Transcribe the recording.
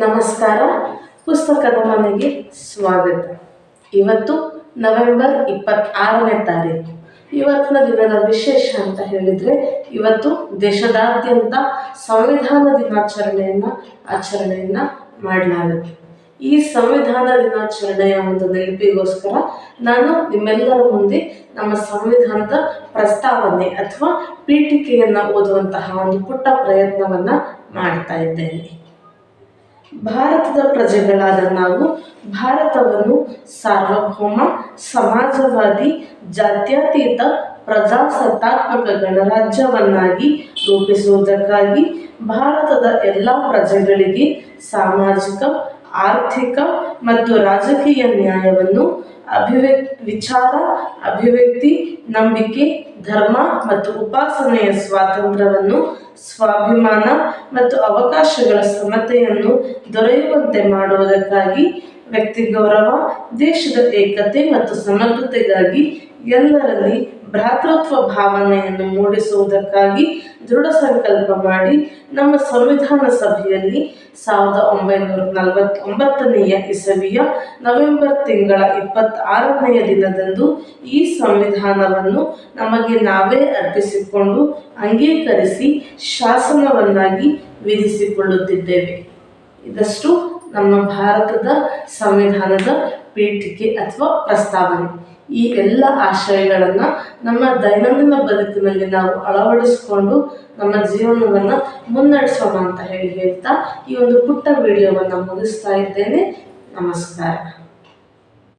ನಮಸ್ಕಾರ. ಪುಸ್ತಕದ ಮನೆಗೆ ಸ್ವಾಗತ. ಇವತ್ತು ನವೆಂಬರ್ ಇಪ್ಪತ್ತಾರನೇ ತಾರೀಕು. ಇವತ್ತಿನ ದಿನದ ವಿಶೇಷ ಅಂತ ಹೇಳಿದರೆ ಇವತ್ತು ದೇಶದಾದ್ಯಂತ ಸಂವಿಧಾನ ದಿನಾಚರಣೆಯನ್ನು ಆಚರಣೆಯನ್ನು ಮಾಡಲಾಗುತ್ತೆ. ಈ ಸಂವಿಧಾನ ದಿನಾಚರಣೆಯ ಒಂದು ನೆನಪಿಗೋಸ್ಕರ ನಾನು ನಿಮ್ಮೆಲ್ಲರ ಮುಂದೆ ನಮ್ಮ ಸಂವಿಧಾನದ ಪ್ರಸ್ತಾವನೆ ಅಥವಾ ಪೀಠಿಕೆಯನ್ನು ಓದುವಂತಹ ಒಂದು ಪುಟ್ಟ ಪ್ರಯತ್ನವನ್ನು ಮಾಡ್ತಾ ಇದ್ದೇನೆ. ಭಾರತದ ಪ್ರಜೆಗಳಾದ ನಾವು ಭಾರತವನ್ನು ಸಾರ್ವಭೌಮ, ಸಮಾಜವಾದಿ, ಜಾತ್ಯತೀತ, ಪ್ರಜಾಸತ್ತಾತ್ಮಕ ಗಣರಾಜ್ಯವನ್ನಾಗಿ ರೂಪಿಸುವುದಕ್ಕಾಗಿ ಭಾರತದ ಎಲ್ಲ ಪ್ರಜೆಗಳಿಗೆ ಸಾಮಾಜಿಕ, ಆರ್ಥಿಕ ಮತ್ತು ರಾಜಕೀಯ ನ್ಯಾಯವನ್ನು ಅಭಿವ್ಯಕ್ ವಿಚಾರ, ಅಭಿವ್ಯಕ್ತಿ, ನಂಬಿಕೆ, ಧರ್ಮ ಮತ್ತು ಉಪಾಸನೆಯ ಸ್ವಾತಂತ್ರ್ಯವನ್ನು ಸ್ವಾಭಿಮಾನ ಮತ್ತು ಅವಕಾಶಗಳ ಸಮತೆಯನ್ನು ದೊರೆಯುವಂತೆ ಮಾಡುವುದಕ್ಕಾಗಿ ವ್ಯಕ್ತಿ ಗೌರವ, ದೇಶದ ಏಕತೆ ಮತ್ತು ಸಮಗ್ರತೆಗಾಗಿ ಎಲ್ಲರಲ್ಲಿ ಭ್ರಾತೃತ್ವ ಭಾವನೆಯನ್ನು ಮೂಡಿಸುವುದಕ್ಕಾಗಿ ದೃಢ ಸಂಕಲ್ಪ ಮಾಡಿ ನಮ್ಮ ಸಂವಿಧಾನ ಸಭೆಯಲ್ಲಿ ಸಾವಿರದ ಒಂಬೈನೂರ ನಲವತ್ತೊಂಬತ್ತನೆಯ ಇಸವಿಯ ನವೆಂಬರ್ ತಿಂಗಳ ಇಪ್ಪತ್ತಾರನೆಯ ದಿನದಂದು ಈ ಸಂವಿಧಾನವನ್ನು ನಮಗೆ ನಾವೇ ಅರ್ಪಿಸಿಕೊಂಡು ಅಂಗೀಕರಿಸಿ ಶಾಸನವನ್ನಾಗಿ ವಿಧಿಸಿಕೊಳ್ಳುತ್ತಿದ್ದೇವೆ. ಇದಷ್ಟು. ನಮ್ಮ ಭಾರತದ ಸಂವಿಧಾನದ ಪೀಠಿಕೆ ಅಥವಾ ಪ್ರಸ್ತಾವನೆ. ಈ ಎಲ್ಲ ಆಶಯಗಳನ್ನು ನಮ್ಮ ದೈನಂದಿನ ಬದುಕಿನಲ್ಲಿ ನಾವು ಅಳವಡಿಸಿಕೊಂಡು ನಮ್ಮ ಜೀವನವನ್ನು ಮುನ್ನಡೆಸೋಣ ಅಂತ ಹೇಳಿ ಹೇಳ್ತಾ ಈ ಒಂದು ಪುಟ್ಟ ವಿಡಿಯೋವನ್ನು ಮುಗಿಸ್ತಾ ಇದ್ದೇನೆ. ನಮಸ್ಕಾರ.